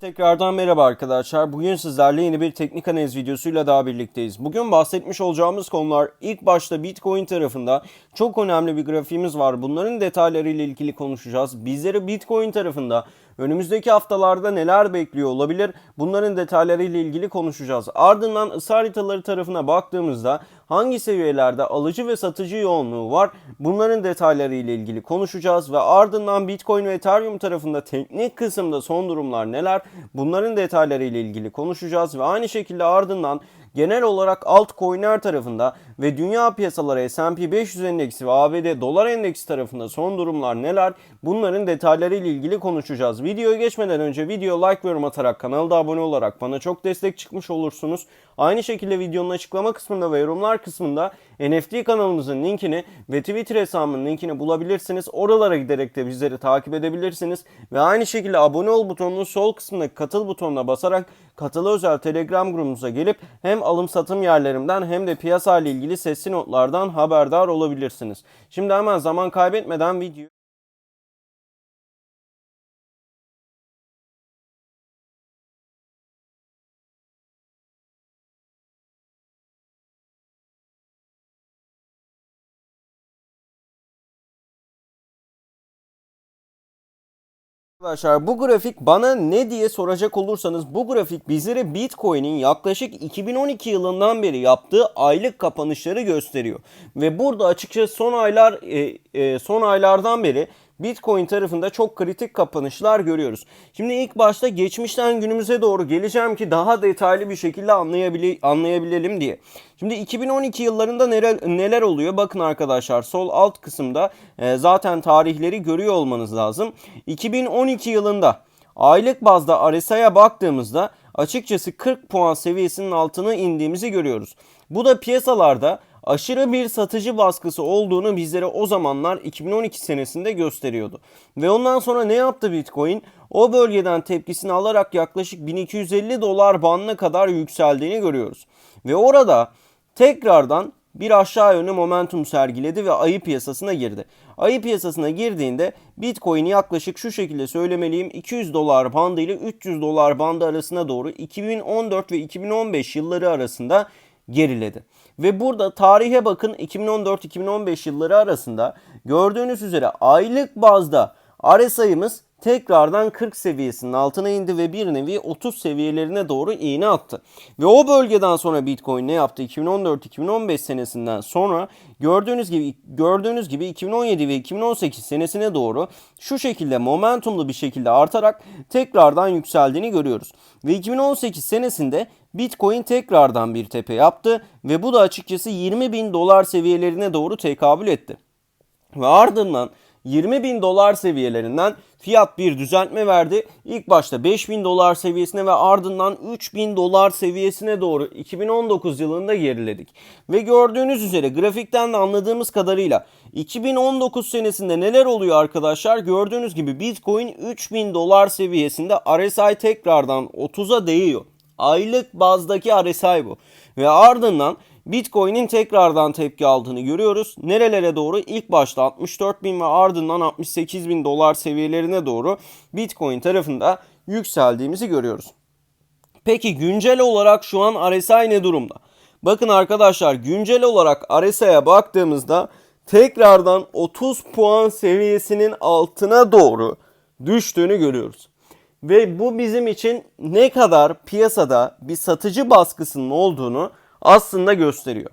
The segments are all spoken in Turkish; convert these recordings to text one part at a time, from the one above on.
Tekrardan merhaba arkadaşlar. Bugün sizlerle yeni bir teknik analiz videosuyla daha birlikteyiz. Bugün bahsetmiş olacağımız konular ilk başta Bitcoin tarafında çok önemli bir grafiğimiz var. Bunların detaylarıyla ilgili konuşacağız. Bizleri Bitcoin tarafında önümüzdeki haftalarda neler bekliyor olabilir? Bunların detaylarıyla ilgili konuşacağız. Ardından ısı haritaları tarafına baktığımızda hangi seviyelerde alıcı ve satıcı yoğunluğu var? Bunların detaylarıyla ilgili konuşacağız ve ardından Bitcoin ve Ethereum tarafında teknik kısımda son durumlar neler? Bunların detaylarıyla ilgili konuşacağız ve aynı şekilde ardından genel olarak altcoin'ler tarafında ve dünya piyasaları S&P 500 endeksi ve ABD dolar endeksi tarafında son durumlar neler? Bunların detaylarıyla ilgili konuşacağız. Videoya geçmeden önce video like ve yorum atarak kanala da abone olarak bana çok destek çıkmış olursunuz. Aynı şekilde videonun açıklama kısmında ve yorumlar kısmında NFT kanalımızın linkini ve Twitter hesabımın linkini bulabilirsiniz. Oralara giderek de bizleri takip edebilirsiniz. Ve aynı şekilde abone ol butonunun sol kısmındaki katıl butonuna basarak katılı özel Telegram grubumuza gelip hem alım satım yerlerimden hem de piyasa ile ilgili sesli notlardan haberdar olabilirsiniz. Şimdi hemen zaman kaybetmeden video Arkadaşlar bu grafik bana ne diye soracak olursanız bu grafik bizlere Bitcoin'in yaklaşık 2012 yılından beri yaptığı aylık kapanışları gösteriyor. Ve burada açıkçası son aylar e, e, son aylardan beri Bitcoin tarafında çok kritik kapanışlar görüyoruz. Şimdi ilk başta geçmişten günümüze doğru geleceğim ki daha detaylı bir şekilde anlayabile anlayabilelim diye. Şimdi 2012 yıllarında neler, neler oluyor? Bakın arkadaşlar sol alt kısımda e, zaten tarihleri görüyor olmanız lazım. 2012 yılında aylık bazda RSI'ye baktığımızda açıkçası 40 puan seviyesinin altına indiğimizi görüyoruz. Bu da piyasalarda aşırı bir satıcı baskısı olduğunu bizlere o zamanlar 2012 senesinde gösteriyordu. Ve ondan sonra ne yaptı Bitcoin? O bölgeden tepkisini alarak yaklaşık 1250 dolar bandına kadar yükseldiğini görüyoruz. Ve orada tekrardan bir aşağı yönlü momentum sergiledi ve ayı piyasasına girdi. Ayı piyasasına girdiğinde Bitcoin yaklaşık şu şekilde söylemeliyim 200 dolar bandı ile 300 dolar bandı arasına doğru 2014 ve 2015 yılları arasında geriledi. Ve burada tarihe bakın 2014-2015 yılları arasında gördüğünüz üzere aylık bazda RSI'miz tekrardan 40 seviyesinin altına indi ve bir nevi 30 seviyelerine doğru iğne attı. Ve o bölgeden sonra Bitcoin ne yaptı? 2014-2015 senesinden sonra gördüğünüz gibi gördüğünüz gibi 2017 ve 2018 senesine doğru şu şekilde momentumlu bir şekilde artarak tekrardan yükseldiğini görüyoruz. Ve 2018 senesinde Bitcoin tekrardan bir tepe yaptı ve bu da açıkçası 20 bin dolar seviyelerine doğru tekabül etti. Ve ardından 20 bin dolar seviyelerinden fiyat bir düzeltme verdi. İlk başta 5 bin dolar seviyesine ve ardından 3 bin dolar seviyesine doğru 2019 yılında geriledik. Ve gördüğünüz üzere grafikten de anladığımız kadarıyla 2019 senesinde neler oluyor arkadaşlar? Gördüğünüz gibi Bitcoin 3 bin dolar seviyesinde RSI tekrardan 30'a değiyor. Aylık bazdaki RSI bu. Ve ardından Bitcoin'in tekrardan tepki aldığını görüyoruz. Nerelere doğru? İlk başta 64 bin ve ardından 68 bin dolar seviyelerine doğru Bitcoin tarafında yükseldiğimizi görüyoruz. Peki güncel olarak şu an RSI ne durumda? Bakın arkadaşlar güncel olarak RSI'ye baktığımızda tekrardan 30 puan seviyesinin altına doğru düştüğünü görüyoruz. Ve bu bizim için ne kadar piyasada bir satıcı baskısının olduğunu aslında gösteriyor.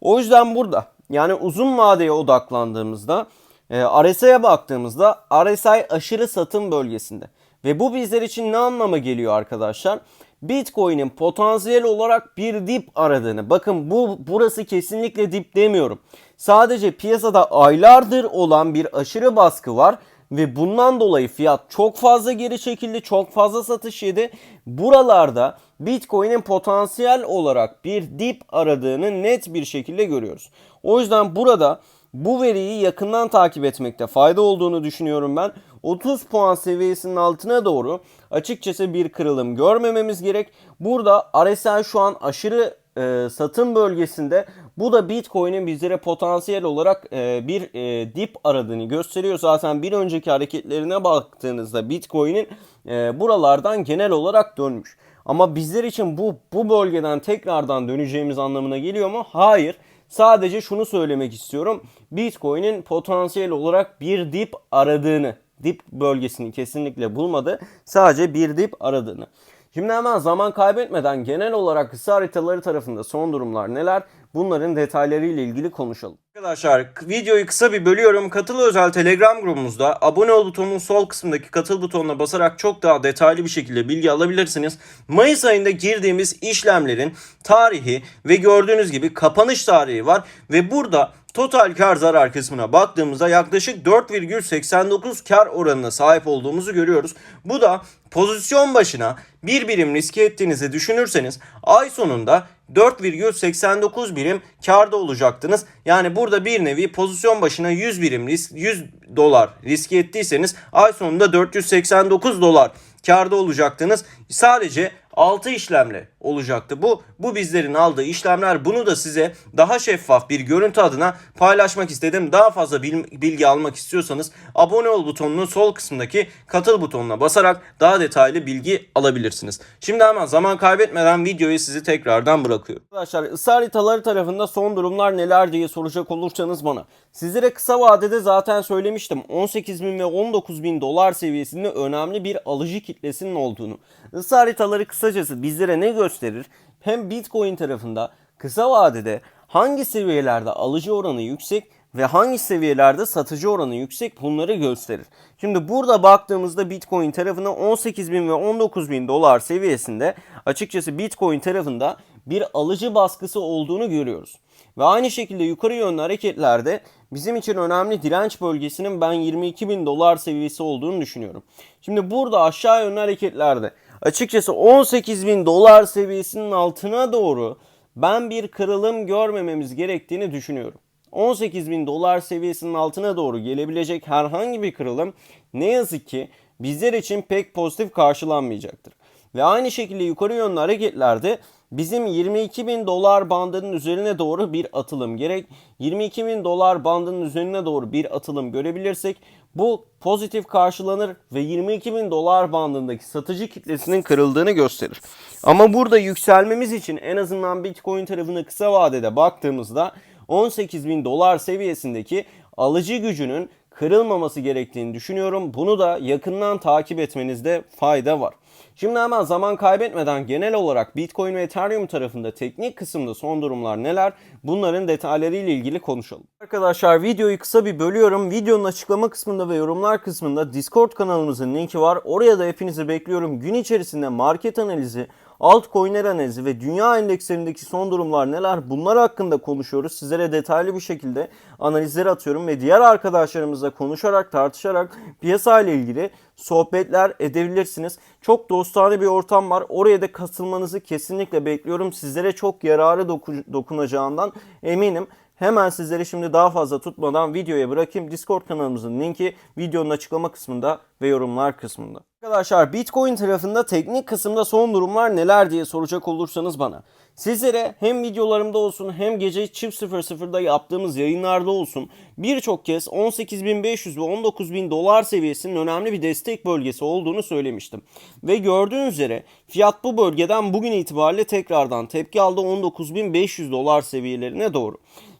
O yüzden burada yani uzun vadeye odaklandığımızda e, RSI'ye baktığımızda RSI aşırı satım bölgesinde. Ve bu bizler için ne anlama geliyor arkadaşlar? Bitcoin'in potansiyel olarak bir dip aradığını. Bakın bu burası kesinlikle dip demiyorum. Sadece piyasada aylardır olan bir aşırı baskı var ve bundan dolayı fiyat çok fazla geri çekildi, çok fazla satış yedi. Buralarda Bitcoin'in potansiyel olarak bir dip aradığını net bir şekilde görüyoruz. O yüzden burada bu veriyi yakından takip etmekte fayda olduğunu düşünüyorum ben. 30 puan seviyesinin altına doğru açıkçası bir kırılım görmememiz gerek. Burada RSI şu an aşırı e, satım bölgesinde bu da Bitcoin'in bizlere potansiyel olarak e, bir e, dip aradığını gösteriyor. Zaten bir önceki hareketlerine baktığınızda Bitcoin'in e, buralardan genel olarak dönmüş. Ama bizler için bu bu bölgeden tekrardan döneceğimiz anlamına geliyor mu? Hayır. Sadece şunu söylemek istiyorum. Bitcoin'in potansiyel olarak bir dip aradığını, dip bölgesini kesinlikle bulmadı. Sadece bir dip aradığını. Şimdi hemen zaman kaybetmeden genel olarak kısa haritaları tarafında son durumlar neler? Bunların detaylarıyla ilgili konuşalım. Arkadaşlar videoyu kısa bir bölüyorum. Katıl özel Telegram grubumuzda abone ol butonunun sol kısmındaki katıl butonuna basarak çok daha detaylı bir şekilde bilgi alabilirsiniz. Mayıs ayında girdiğimiz işlemlerin tarihi ve gördüğünüz gibi kapanış tarihi var ve burada total kar zarar kısmına baktığımızda yaklaşık 4,89 kar oranına sahip olduğumuzu görüyoruz. Bu da pozisyon başına bir birim riske ettiğinizi düşünürseniz ay sonunda 4,89 birim karda olacaktınız. Yani burada bir nevi pozisyon başına 100 birim risk 100 dolar riske ettiyseniz ay sonunda 489 dolar karda olacaktınız. Sadece 6 işlemle olacaktı. Bu bu bizlerin aldığı işlemler. Bunu da size daha şeffaf bir görüntü adına paylaşmak istedim. Daha fazla bilgi almak istiyorsanız abone ol butonunun sol kısmındaki katıl butonuna basarak daha detaylı bilgi alabilirsiniz. Şimdi hemen zaman kaybetmeden videoyu sizi tekrardan bırakıyorum. Arkadaşlar ısı haritaları tarafında son durumlar neler diye soracak olursanız bana. Sizlere kısa vadede zaten söylemiştim. 18 bin ve 19 bin dolar seviyesinde önemli bir alıcı kitlesinin olduğunu. Isı haritaları kısacası bizlere ne gösterir? Hem Bitcoin tarafında kısa vadede hangi seviyelerde alıcı oranı yüksek ve hangi seviyelerde satıcı oranı yüksek bunları gösterir. Şimdi burada baktığımızda Bitcoin tarafına 18 bin ve 19 bin dolar seviyesinde açıkçası Bitcoin tarafında bir alıcı baskısı olduğunu görüyoruz. Ve aynı şekilde yukarı yönlü hareketlerde bizim için önemli direnç bölgesinin ben 22 bin dolar seviyesi olduğunu düşünüyorum. Şimdi burada aşağı yönlü hareketlerde açıkçası 18 bin dolar seviyesinin altına doğru ben bir kırılım görmememiz gerektiğini düşünüyorum. 18 bin dolar seviyesinin altına doğru gelebilecek herhangi bir kırılım ne yazık ki bizler için pek pozitif karşılanmayacaktır. Ve aynı şekilde yukarı yönlü hareketlerde bizim 22 bin dolar bandının üzerine doğru bir atılım gerek. 22 bin dolar bandının üzerine doğru bir atılım görebilirsek bu pozitif karşılanır ve 22 bin dolar bandındaki satıcı kitlesinin kırıldığını gösterir. Ama burada yükselmemiz için en azından Bitcoin tarafına kısa vadede baktığımızda 18 bin dolar seviyesindeki alıcı gücünün kırılmaması gerektiğini düşünüyorum. Bunu da yakından takip etmenizde fayda var. Şimdi hemen zaman kaybetmeden genel olarak Bitcoin ve Ethereum tarafında teknik kısımda son durumlar neler? Bunların detaylarıyla ilgili konuşalım. Arkadaşlar videoyu kısa bir bölüyorum. Videonun açıklama kısmında ve yorumlar kısmında Discord kanalımızın linki var. Oraya da hepinizi bekliyorum. Gün içerisinde market analizi, altcoin'ler analizi ve dünya endekslerindeki son durumlar neler bunlar hakkında konuşuyoruz. Sizlere detaylı bir şekilde analizleri atıyorum ve diğer arkadaşlarımızla konuşarak tartışarak piyasa ile ilgili sohbetler edebilirsiniz. Çok dostane bir ortam var. Oraya da katılmanızı kesinlikle bekliyorum. Sizlere çok yararı dokunacağından eminim. Hemen sizleri şimdi daha fazla tutmadan videoya bırakayım. Discord kanalımızın linki videonun açıklama kısmında ve yorumlar kısmında. Arkadaşlar Bitcoin tarafında teknik kısımda son durumlar neler diye soracak olursanız bana. Sizlere hem videolarımda olsun hem gece çift 00'da yaptığımız yayınlarda olsun birçok kez 18.500 ve 19.000 dolar seviyesinin önemli bir destek bölgesi olduğunu söylemiştim. Ve gördüğünüz üzere fiyat bu bölgeden bugün itibariyle tekrardan tepki aldı 19.500 dolar seviyelerine doğru.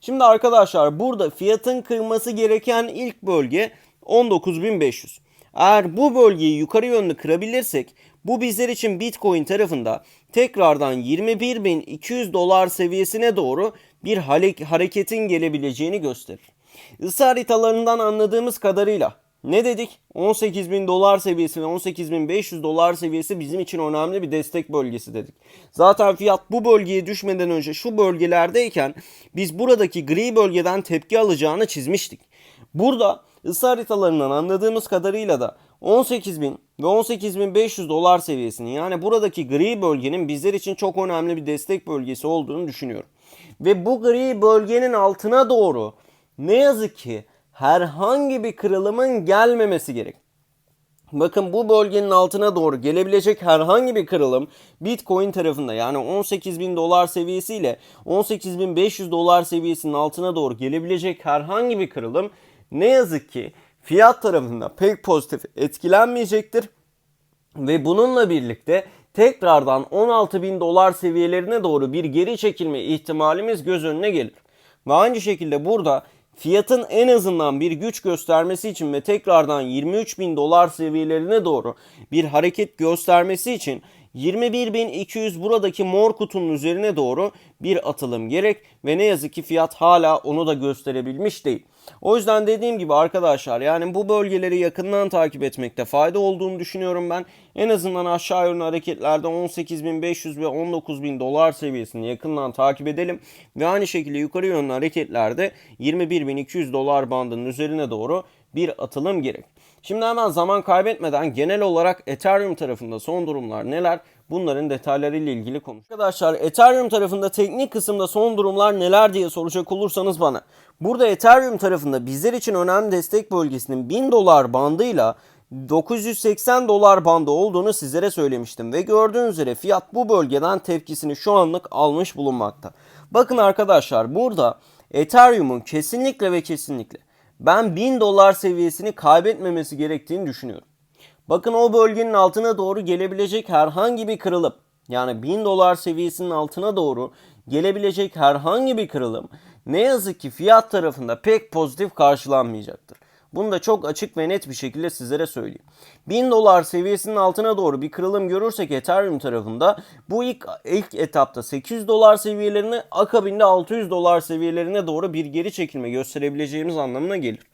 Şimdi arkadaşlar burada fiyatın kırması gereken ilk bölge 19.500. Eğer bu bölgeyi yukarı yönlü kırabilirsek bu bizler için Bitcoin tarafında tekrardan 21.200 dolar seviyesine doğru bir hareketin gelebileceğini gösterir. Isı haritalarından anladığımız kadarıyla ne dedik? 18.000 dolar seviyesi ve 18.500 dolar seviyesi bizim için önemli bir destek bölgesi dedik. Zaten fiyat bu bölgeye düşmeden önce şu bölgelerdeyken biz buradaki gri bölgeden tepki alacağını çizmiştik. Burada ısı haritalarından anladığımız kadarıyla da 18.000 ve 18.500 dolar seviyesinin yani buradaki gri bölgenin bizler için çok önemli bir destek bölgesi olduğunu düşünüyorum. Ve bu gri bölgenin altına doğru ne yazık ki herhangi bir kırılımın gelmemesi gerek. Bakın bu bölgenin altına doğru gelebilecek herhangi bir kırılım Bitcoin tarafında yani 18 bin dolar seviyesiyle 18.500 dolar seviyesinin altına doğru gelebilecek herhangi bir kırılım ne yazık ki fiyat tarafında pek pozitif etkilenmeyecektir. Ve bununla birlikte tekrardan 16 bin dolar seviyelerine doğru bir geri çekilme ihtimalimiz göz önüne gelir. Ve aynı şekilde burada fiyatın en azından bir güç göstermesi için ve tekrardan 23 bin dolar seviyelerine doğru bir hareket göstermesi için 21.200 buradaki mor kutunun üzerine doğru bir atılım gerek ve ne yazık ki fiyat hala onu da gösterebilmiş değil. O yüzden dediğim gibi arkadaşlar yani bu bölgeleri yakından takip etmekte fayda olduğunu düşünüyorum ben. En azından aşağı yönlü hareketlerde 18.500 ve 19.000 dolar seviyesini yakından takip edelim. Ve aynı şekilde yukarı yönlü hareketlerde 21.200 dolar bandının üzerine doğru bir atılım gerek. Şimdi hemen zaman kaybetmeden genel olarak Ethereum tarafında son durumlar neler? Bunların detaylarıyla ilgili konuş. Arkadaşlar Ethereum tarafında teknik kısımda son durumlar neler diye soracak olursanız bana. Burada Ethereum tarafında bizler için önemli destek bölgesinin 1000 dolar bandıyla 980 dolar bandı olduğunu sizlere söylemiştim ve gördüğünüz üzere fiyat bu bölgeden tepkisini şu anlık almış bulunmakta. Bakın arkadaşlar burada Ethereum'un kesinlikle ve kesinlikle ben 1000 dolar seviyesini kaybetmemesi gerektiğini düşünüyorum. Bakın o bölgenin altına doğru gelebilecek herhangi bir kırılım yani 1000 dolar seviyesinin altına doğru gelebilecek herhangi bir kırılım ne yazık ki fiyat tarafında pek pozitif karşılanmayacaktır. Bunu da çok açık ve net bir şekilde sizlere söyleyeyim. 1000 dolar seviyesinin altına doğru bir kırılım görürsek Ethereum tarafında bu ilk ilk etapta 800 dolar seviyelerini akabinde 600 dolar seviyelerine doğru bir geri çekilme gösterebileceğimiz anlamına gelir.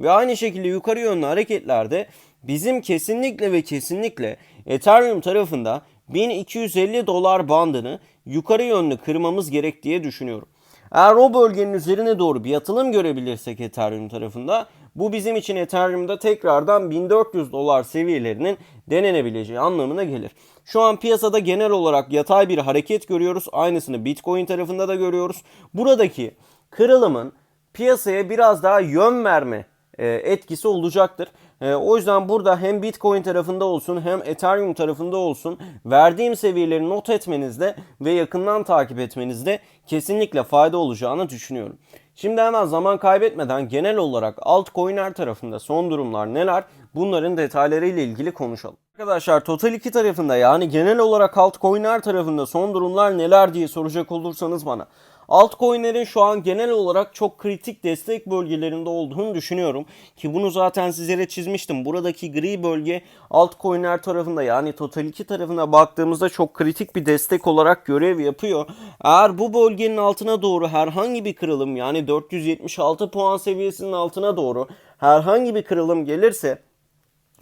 Ve aynı şekilde yukarı yönlü hareketlerde bizim kesinlikle ve kesinlikle Ethereum tarafında 1250 dolar bandını yukarı yönlü kırmamız gerek diye düşünüyorum. Eğer o bölgenin üzerine doğru bir atılım görebilirsek Ethereum tarafında bu bizim için Ethereum'da tekrardan 1400 dolar seviyelerinin denenebileceği anlamına gelir. Şu an piyasada genel olarak yatay bir hareket görüyoruz. Aynısını Bitcoin tarafında da görüyoruz. Buradaki kırılımın piyasaya biraz daha yön verme e, etkisi olacaktır. E, o yüzden burada hem Bitcoin tarafında olsun hem Ethereum tarafında olsun verdiğim seviyeleri not etmenizde ve yakından takip etmenizde kesinlikle fayda olacağını düşünüyorum. Şimdi hemen zaman kaybetmeden genel olarak altcoin'ler tarafında son durumlar neler? Bunların detaylarıyla ilgili konuşalım. Arkadaşlar Total 2 tarafında yani genel olarak altcoin'ler tarafında son durumlar neler diye soracak olursanız bana. Altcoin'lerin şu an genel olarak çok kritik destek bölgelerinde olduğunu düşünüyorum. Ki bunu zaten sizlere çizmiştim. Buradaki gri bölge altcoin'ler tarafında yani Total 2 tarafına baktığımızda çok kritik bir destek olarak görev yapıyor. Eğer bu bölgenin altına doğru herhangi bir kırılım yani 476 puan seviyesinin altına doğru herhangi bir kırılım gelirse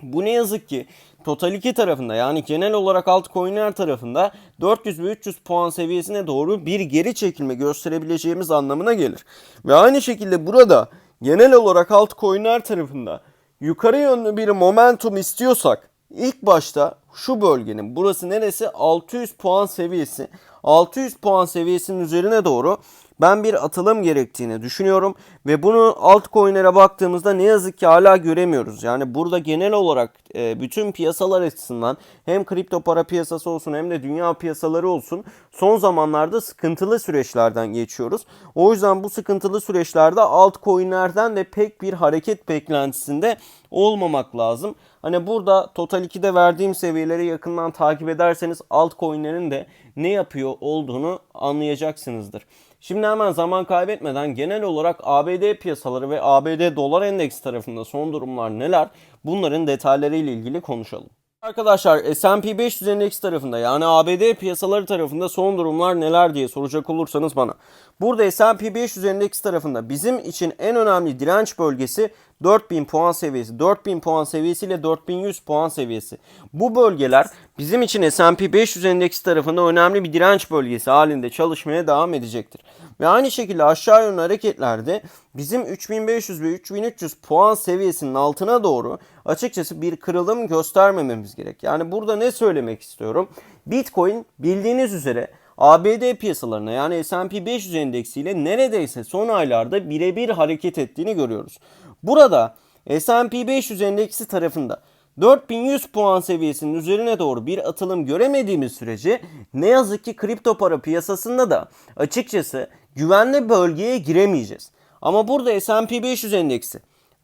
bu ne yazık ki Total 2 tarafında yani genel olarak altcoin'ler tarafında 400 ve 300 puan seviyesine doğru bir geri çekilme gösterebileceğimiz anlamına gelir. Ve aynı şekilde burada genel olarak altcoin'ler tarafında yukarı yönlü bir momentum istiyorsak ilk başta şu bölgenin burası neresi 600 puan seviyesi 600 puan seviyesinin üzerine doğru ben bir atılım gerektiğini düşünüyorum ve bunu altcoin'lere baktığımızda ne yazık ki hala göremiyoruz. Yani burada genel olarak e, bütün piyasalar açısından hem kripto para piyasası olsun hem de dünya piyasaları olsun son zamanlarda sıkıntılı süreçlerden geçiyoruz. O yüzden bu sıkıntılı süreçlerde altcoin'lerden de pek bir hareket beklentisinde olmamak lazım. Hani burada Total 2'de verdiğim seviyeleri yakından takip ederseniz altcoin'lerin de ne yapıyor olduğunu anlayacaksınızdır. Şimdi hemen zaman kaybetmeden genel olarak ABD piyasaları ve ABD dolar endeksi tarafında son durumlar neler? Bunların detayları ile ilgili konuşalım. Arkadaşlar S&P 500 endeks tarafında yani ABD piyasaları tarafında son durumlar neler diye soracak olursanız bana. Burada S&P 500 endeks tarafında bizim için en önemli direnç bölgesi 4000 puan seviyesi. 4000 puan seviyesi ile 4100 puan seviyesi. Bu bölgeler bizim için S&P 500 endeksi tarafında önemli bir direnç bölgesi halinde çalışmaya devam edecektir. Ve aynı şekilde aşağı yönlü hareketlerde bizim 3500 ve 3300 puan seviyesinin altına doğru açıkçası bir kırılım göstermememiz gerek. Yani burada ne söylemek istiyorum? Bitcoin bildiğiniz üzere ABD piyasalarına yani S&P 500 endeksiyle neredeyse son aylarda birebir hareket ettiğini görüyoruz. Burada S&P 500 endeksi tarafında 4100 puan seviyesinin üzerine doğru bir atılım göremediğimiz sürece ne yazık ki kripto para piyasasında da açıkçası güvenli bölgeye giremeyeceğiz. Ama burada S&P 500 endeksi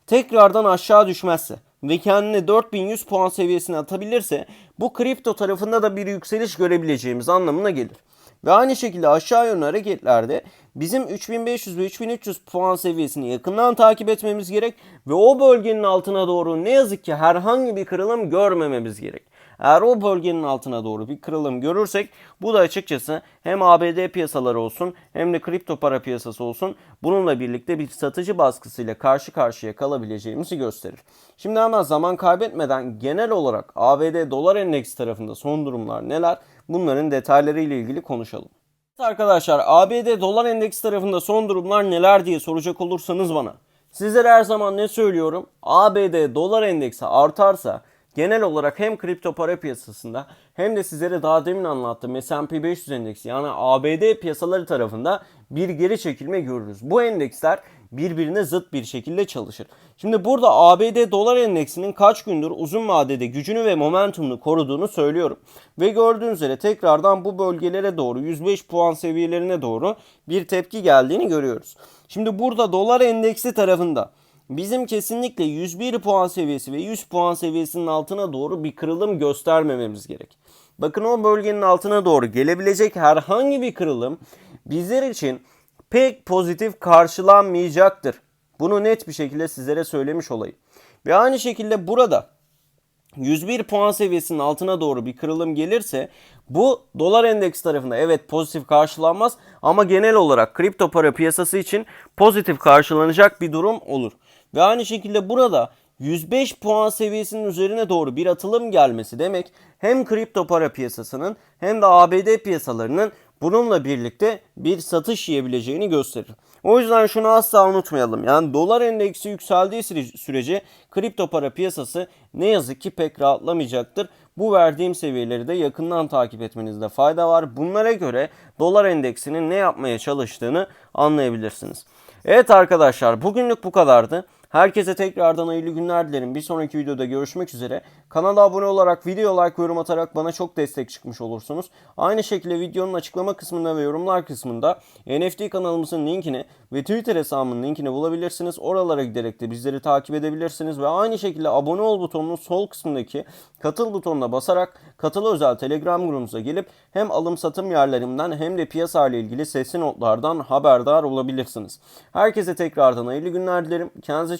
tekrardan aşağı düşmezse ve kendini 4100 puan seviyesine atabilirse bu kripto tarafında da bir yükseliş görebileceğimiz anlamına gelir. Ve aynı şekilde aşağı yönlü hareketlerde bizim 3500 ve 3300 puan seviyesini yakından takip etmemiz gerek ve o bölgenin altına doğru ne yazık ki herhangi bir kırılım görmememiz gerek. Eğer o bölgenin altına doğru bir kırılım görürsek bu da açıkçası hem ABD piyasaları olsun hem de kripto para piyasası olsun bununla birlikte bir satıcı baskısıyla karşı karşıya kalabileceğimizi gösterir. Şimdi hemen zaman kaybetmeden genel olarak ABD dolar endeksi tarafında son durumlar neler bunların detayları ile ilgili konuşalım. Arkadaşlar ABD dolar endeksi tarafında son durumlar neler diye soracak olursanız bana. Sizlere her zaman ne söylüyorum? ABD dolar endeksi artarsa genel olarak hem kripto para piyasasında hem de sizlere daha demin anlattığım S&P 500 endeksi yani ABD piyasaları tarafında bir geri çekilme görürüz. Bu endeksler birbirine zıt bir şekilde çalışır. Şimdi burada ABD dolar endeksinin kaç gündür uzun vadede gücünü ve momentumunu koruduğunu söylüyorum. Ve gördüğünüz üzere tekrardan bu bölgelere doğru 105 puan seviyelerine doğru bir tepki geldiğini görüyoruz. Şimdi burada dolar endeksi tarafında bizim kesinlikle 101 puan seviyesi ve 100 puan seviyesinin altına doğru bir kırılım göstermememiz gerek. Bakın o bölgenin altına doğru gelebilecek herhangi bir kırılım bizler için pek pozitif karşılanmayacaktır. Bunu net bir şekilde sizlere söylemiş olayım. Ve aynı şekilde burada 101 puan seviyesinin altına doğru bir kırılım gelirse bu dolar endeks tarafında evet pozitif karşılanmaz ama genel olarak kripto para piyasası için pozitif karşılanacak bir durum olur. Ve aynı şekilde burada 105 puan seviyesinin üzerine doğru bir atılım gelmesi demek hem kripto para piyasasının hem de ABD piyasalarının bununla birlikte bir satış yiyebileceğini gösterir. O yüzden şunu asla unutmayalım. Yani dolar endeksi yükseldiği sürece kripto para piyasası ne yazık ki pek rahatlamayacaktır. Bu verdiğim seviyeleri de yakından takip etmenizde fayda var. Bunlara göre dolar endeksinin ne yapmaya çalıştığını anlayabilirsiniz. Evet arkadaşlar bugünlük bu kadardı. Herkese tekrardan hayırlı günler dilerim. Bir sonraki videoda görüşmek üzere. Kanala abone olarak, video like, yorum atarak bana çok destek çıkmış olursunuz. Aynı şekilde videonun açıklama kısmında ve yorumlar kısmında NFT kanalımızın linkini ve Twitter hesabımın linkini bulabilirsiniz. Oralara giderek de bizleri takip edebilirsiniz ve aynı şekilde abone ol butonunun sol kısmındaki katıl butonuna basarak katıl özel Telegram grubumuza gelip hem alım satım yerlerimden hem de piyasa ile ilgili sesli notlardan haberdar olabilirsiniz. Herkese tekrardan hayırlı günler dilerim. Kendinize